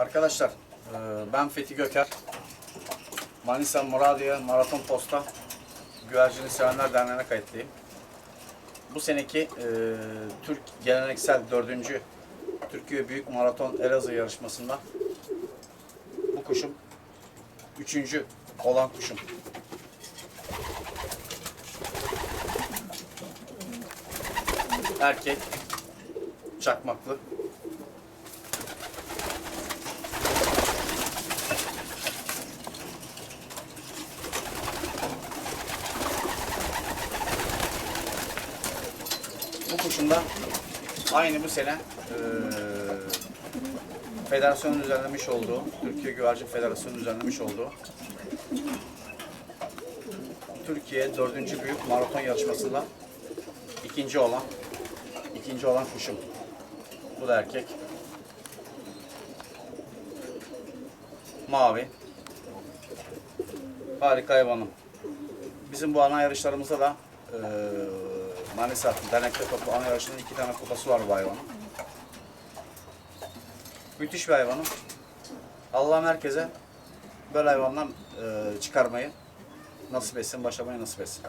Arkadaşlar e, ben Fethi Göker. Manisa Muradiye Maraton Posta Güvercini Sevenler Derneği'ne kayıtlıyım. Bu seneki e, Türk geleneksel 4. Türkiye Büyük Maraton Elazığ yarışmasında bu kuşum 3. olan kuşum. Erkek çakmaklı. Bu kuşun da aynı bu sene eee federasyonun düzenlemiş olduğu, Türkiye Güvercin Federasyonu düzenlemiş olduğu Türkiye dördüncü büyük maraton yarışmasında ikinci olan ikinci olan kuşum. Bu da erkek. Mavi. Harika hayvanım. Bizim bu ana yarışlarımızda da eee Manisa Dernekte Topu ana yarışının iki tane kupası var bu hayvanın. Müthiş bir hayvanım. Allah'ım herkese böyle hayvanlar eee, çıkarmayı nasip etsin, başlamayı nasip etsin.